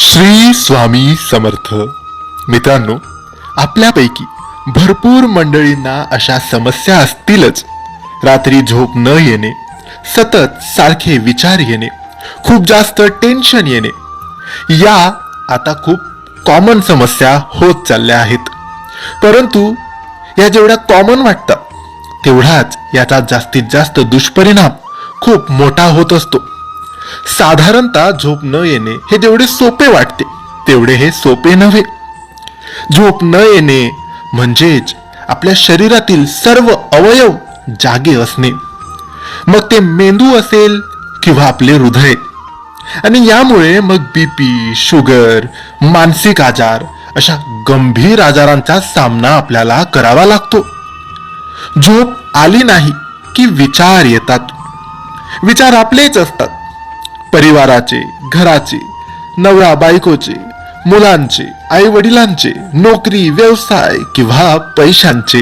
श्री स्वामी समर्थ. मित्रांनो आपल्यापैकी भरपूर मंडळींना अशा समस्या असतीलच. रात्री झोप न येणे सतत सारखे विचार येणे खूप जास्त टेन्शन येणे या आता खूप कॉमन समस्या होत चालल्या आहेत. परंतु या जेवढ्या कॉमन वाटतात तेवढाच याचा जास्तीत जास्त दुष्परिणाम खूप मोठा होत असतो. साधारणतः झोप न येणे हे जेवढे सोपे वाटते तेवढे हे सोपे नव्हे. झोप न येणे म्हणजेच आपल्या शरीरातील सर्व अवयव जागे असणे. मग ते मेंदू असेल किंवा आपले हृदय. आणि यामुळे मग बीपी शुगर मानसिक आजार अशा गंभीर आजारांचा सामना आपल्याला करावा लागतो. झोप आली नाही की विचार येतात. विचार आपलेच असतात. परिवाराचे घराचे नवरा बायकोचे मुलांचे आई वडिलांचे नोकरी व्यवसाय किंवा पैशांचे.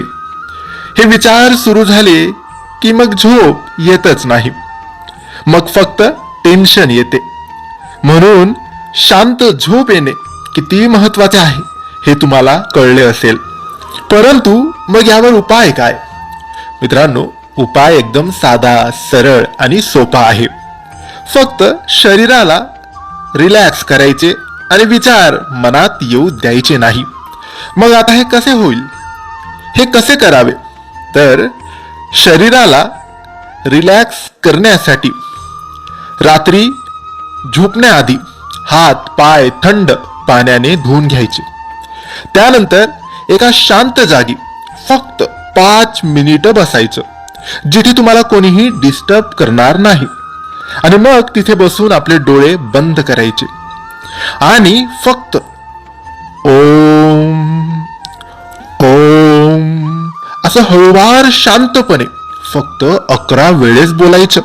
हे विचार सुरू झाले की मग झोप येतच नाही. मग फक्त टेन्शन येते. म्हणून शांत झोप येणे किती महत्त्वाचे आहे हे तुम्हाला कळले असेल. परंतु मग यावर उपाय काय? मित्रांनो उपाय एकदम साधा सरळ आणि सोपा आहे. फक्त शरीराला रिलॅक्स करायचे आणि विचार मनात येऊ द्यायचे नाही. मग आता हे कसे होईल? हे कसे करावे? तर शरीराला रिलॅक्स करण्यासाठी रात्री झोपण्याआधी हात पाय थंड पाण्याने धुवून घ्यायचे. त्यानंतर एका शांत जागी फक्त पाच मिनिटं बसायचं जिथे तुम्हाला कोणीही डिस्टर्ब करणार नाही. आणि मग तिथे बसून आपले डोळे बंद करायचे. आणि फक्त ओम ओम असं हळूवार शांतपणे फक्त अकरा वेळेस बोलायचं.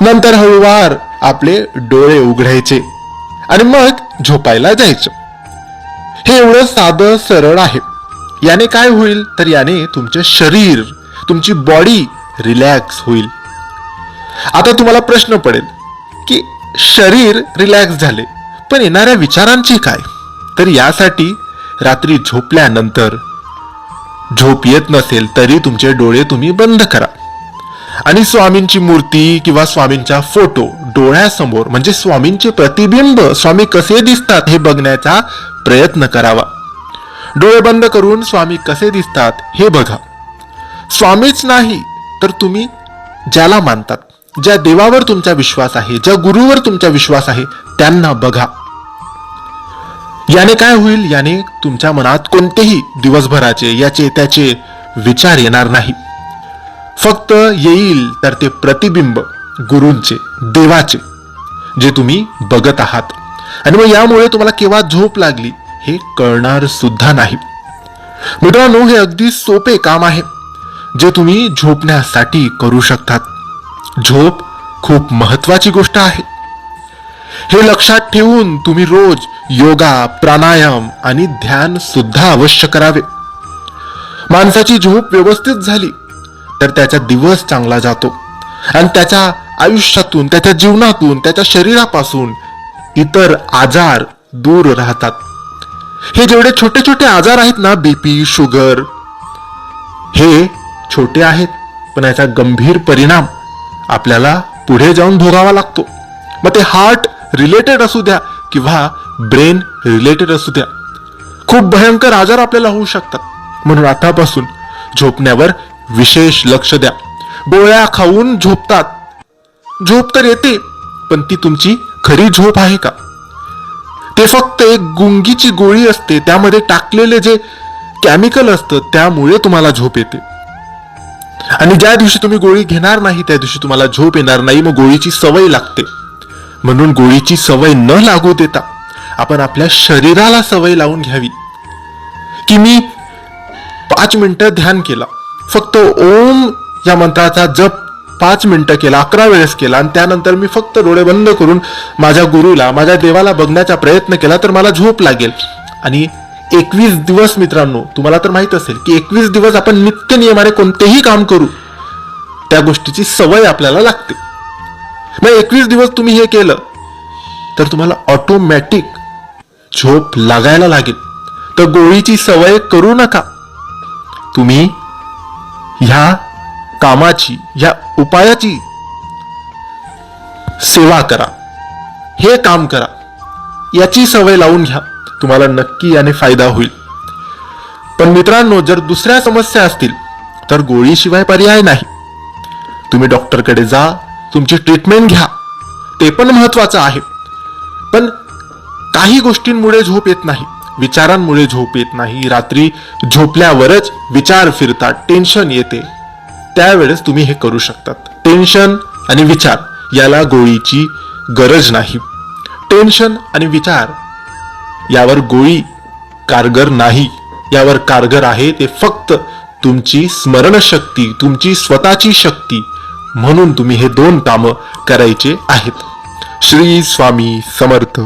नंतर हळूवार आपले डोळे उघडायचे आणि मग झोपायला जायचं. हे एवढं साधं सरळ आहे. याने काय होईल? तर याने तुमचे शरीर तुमची बॉडी रिलॅक्स होईल. आता तुम्हाला प्रश्न पडेल की शरीर रिलॅक्स झाले पण येणाऱ्या विचारांची काय? तर यासाठी रात्री झोपल्यानंतर झोप येत नसेल तरी तुमचे डोळे तुम्ही बंद करा. आणि स्वामींची मूर्ती किंवा स्वामींचा फोटो डोळ्यासमोर म्हणजे स्वामींचे प्रतिबिंब स्वामी कसे दिसतात हे बघण्याचा प्रयत्न करावा. डोळे बंद करून स्वामी कसे दिसतात हे बघा. स्वामीच नाही तर तुम्ही ज्याला मानतात. ज्या देवावर तुमचा विश्वास आहे ज्या गुरुवर तुमचा विश्वास आहे त्यांना बघा. याने काय होईल? याने तुमच्या मनात कोणतेही दिवसभराचे याचे त्याचे विचार येणार नाही. फक्त येईल तर ते प्रतिबिंब गुरूंचे देवाचे जे तुम्ही बघत आहात. आणि मग यामुळे तुम्हाला केव्हा झोप लागली हे कळणार सुद्धा नाही. मित्रांनो हे अगदी सोपे काम आहे जे तुम्ही झोपण्यासाठी करू शकतात. झोप खूप महत्वाची गोष्ट आहे. हे लक्षात ठेवून तुम्ही रोज योगा प्राणायाम आणि ध्यान सुद्धा अवश्य करावे. माणसाची झोप व्यवस्थित झाली तर त्याचा दिवस चांगला जातो. आणि त्याच्या आयुष्यातून त्याच्या जीवनातून त्याच्या शरीरापासून इतर आजार दूर राहतात. हे जेवढे छोटे छोटे आजार आहेत ना बीपी शुगर हे छोटे आहेत पण याचा गंभीर परिणाम आपल्याला पुढे जाऊन भोगावा लागतो. मग ते हार्ट रिलेटेड असू द्या किंवा ब्रेन रिलेटेड असू द्या. खूप भयंकर आजार आपल्याला होऊ शकतात. म्हणून आतापासून झोपण्यावर विशेष लक्ष द्या. गोळ्या खाऊन झोपतात. झोप तर येते पण ती तुमची खरी झोप आहे का? ते फक्त एक गुंगीची गोळी असते त्यामध्ये टाकलेले जे केमिकल असतं त्यामुळे तुम्हाला झोप येते. आणि ज्या दिवशी तुम्ही गोळी घेणार नाही त्या दिवशी तुम्हाला झोप येणार नाही मग गोळीची सवय लागते. म्हणून गोळीची सवय न लागू देता आपण आपल्या शरीराला सवय लावून घ्यावी. की मी पाच मिनिटं ध्यान केला. फक्त ओम या मंत्राचा जप पाच मिनिटं केला अकरा वेळेस केला आणि त्यानंतर मी फक्त डोळे बंद करून माझ्या गुरुला माझ्या देवाला बघण्याचा प्रयत्न केला तर मला झोप लागेल. आणि एकवीस दिवस मित्रांनो तुम्हाला तर माहीत असेल की एकवीस दिवस आपण नित्य नियमाने कोणतेही काम करू त्या गोष्टीची सवय आपल्याला लागते. मग एकवीस दिवस तुम्ही हे केलं तर तुम्हाला ऑटोमॅटिक झोप लागायला लागेल. तर गोळीची सवय करू नका. तुम्ही ह्या कामाची ह्या उपायाची सेवा करा. हे काम करा. याची सवय लावून घ्या. तुम्हाला नक्की याने फायदा होईल. पण मित्रांनो जर दुसऱ्या समस्या असतील तर गोळीशिवाय पर्याय नाही. तुम्ही डॉक्टरकडे जा तुमची ट्रीटमेंट घ्या. ते पण महत्वाचं आहे. पण काही गोष्टींमुळे झोप येत नाही विचारांमुळे झोप येत नाही. रात्री झोपल्यावरच विचार फिरतात टेन्शन येते. त्यावेळेस तुम्ही हे करू शकतात. टेन्शन आणि विचार याला गोळीची गरज नाही. टेन्शन आणि विचार यावर गोळी कारगर नाही. यावर कारगर आहे ते फक्त तुमची स्मरणशक्ती तुमची स्वतःची शक्ती. म्हणून तुम्ही हे दोन कामं करायचे आहेत. श्री स्वामी समर्थ.